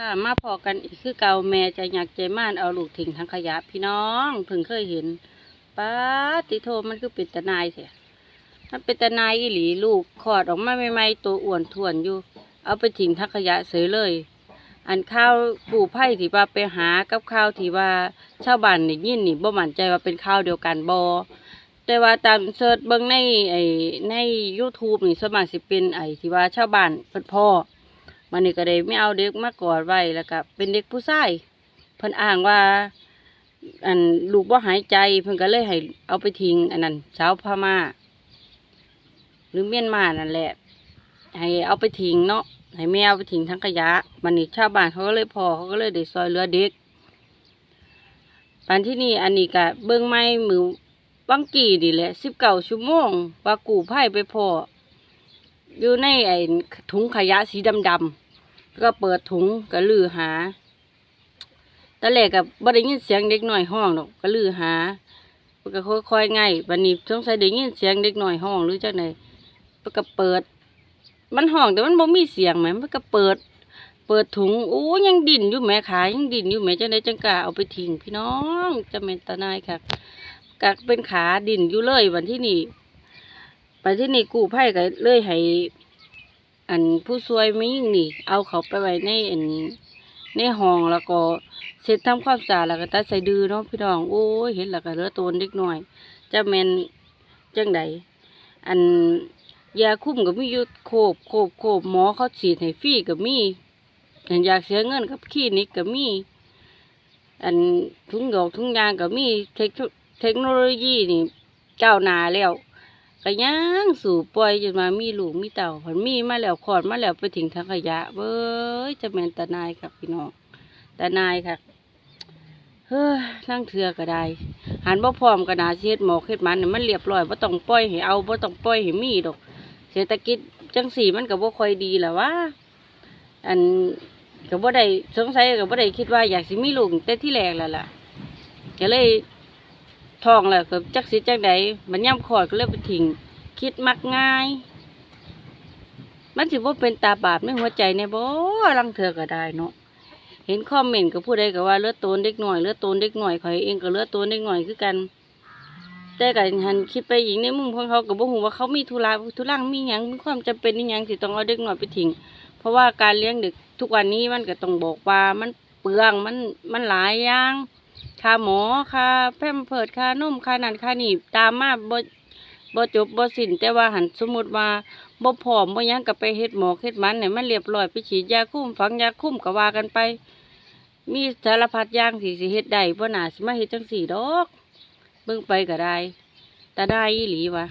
ค่ะมาพอกันอีกคือเก่าแม่จะอยากใจม่านเอาลูกทิ้งทางขยะพี่น้องเพิ่งเคยเห็นป้าติโทมันคือเป็นตะนายเสียมันเป็นตะนายอีหลีลูกคลอดออกมาใหม่ๆตัวอ้วนทวนอยู่ เอาไปทิ้งทางขยะเสยเลย อันข้าวปู่ไผ่ที่ว่าไปหากับข้าวที่ว่าชาวบ้านนี่ยินนี่บ่มั่นใจว่าเป็นข้าวเดียวกันบ่แต่ว่าตามเสิร์ชเบิ่งในไอ้ใน YouTube นี่สวนมากสิเป็นไอ้ที่ว่าชาวบ้านเพิ่นพ่อ มันนี่ก็ได้ไม่เอาเด็กมากอดไว้แล้วก็เป็นเด็กผู้ชายเพิ่นอ้างว่า อันลูกบ่หายใจเพิ่นก็เลยให้เอาไปทิ้งอันนั้นชาวพม่า หรือเมียนมานั่นแหละ ให้เอาไปทิ้งเนาะให้แม่เอาไปทิ้งทั้งขยะมันนี่ชาวบ้านเขาก็เลยพอเขาก็เลยได้ซอยเหลือเด็กปันที่นี่อันนี้ก็เบิ่งไม้มือวังกี่นี่แหละสิบเก้าชั่วโมงว่ากูไผ่ไปพอ อยู่ในไอ้ถุงขยะสีดำๆแล้วก็เปิดถุงก็ลือหาตอนแรกกับบ่ได้ยินเสียงเด็กหน่อยห้องดอกก็ลือหามันก็ค่อยๆไงวันนี้สงสัยได้ยินเสียงเด็กหน่อยห้องหรือจังไดมันก็เปิด มันห้องแต่มันบ่มีเสียงแหมมันก็เปิด เปิดถุงโอ้ยังดิ่นอยู่แม่ขายังดิ่นอยู่แม่จังไดจังกาเอาไปทิ้งพี่น้องจะเป็นตาหนายค่ะกักเป็นขาดิ่นอยู่เลยวันที่นี่ ไปที่นี่กู้ภัยก็เลยให้อันผู้ช่วยไม่ยิ่งนี่ เอาเขาไปไว้ในอันในห้องแล้วก็เสร็จทำความสะอาดแล้วก็ตัดใส่ดื้อเนาะพี่น้องโอ้ยเห็นแล้วก็เลือตัวเล็กน้อยจะแมนจังใดอันยาคุ้มก็มีอยู่โคบโคบโคบหมอเขาฉีดให้ฟรีก็มีอันอยากเสียเงินกับคลินิกก็มี อันทุงดอกทุงยางก็มีเทคโนเทคโนโลยีนี่ก้าหนาแล้ว ก็ยังสู่ปล่อยจนมามีลูกมีเต่าผนมีมาแล้วขอดมาแล้วไปถึงทางขยะเบ้ยจะแม่นตานายครับพี่น้องตานายครับเฮ้ยนั่งเถือก็ได้หันบ่พร้อมกระนาเฮ็ดหมอกเฮ็ดมันนี่มันเรียบร้อยบ่ต้องปล่อยให้เอาบ่ต้องปล่อยให้มีดอก เศรษฐกิจจังสี่มันก็บ่ค่อยดีแหละว่า อันก็บ่ได้สงสัยก็บ่ได้คิดว่าอยากสิมีลูกแต่ที่แรกแล้วล่ะก็เลย ท้องแล้วก็จักสิจักใดมันย่ำคอดก็เลยไปทิ้งคิดมักง่าย มันสิบ่าเป็นตาบาปในหัวใจเนี่ยบ่ลังเถือก็ได้เนาะเห็นคอมเมนต์ก็ผู้ใดก็ว่าเลือดโตนเด็กหน่อยเลือดโตนเด็กหน่อยข่อยเองก็เลือดโตนเด็กหน่อยคือกันแต่ก็หันคิดไปอีกในมุมของเขาก็บ่ฮู้ว่าเขามีธุระธุรังมีหยังมีความจำเป็นอีหยังที่ต้องเอาเด็กหน่อยไปทิ้งเพราะว่าการเลี้ยงเด็กทุกวันนี้มันก็ต้องบอกว่ามันเปลืองมันมันหลายอย่าง ค่าหมอค่าแพมเพิดค่านมค่านั่นค่านี่ตามมาบ่บ่จบบ่สิ้นแต่ว่าหันสมมุติว่าบ่ผอมบ่ยังกับไปเฮ็ดหมอเฮ็ดมันเนี่ยมันเรียบร้อยไปฉีดยาคุมฝังยาคุมก็ว่ากันไป มีสารพัดอย่างสี่สิเฮ็ดได้บ่น่าสิมาเฮ็ดจังสี่ดอกเบิ่งไปก็ได้แต่ได้อีหลีวะ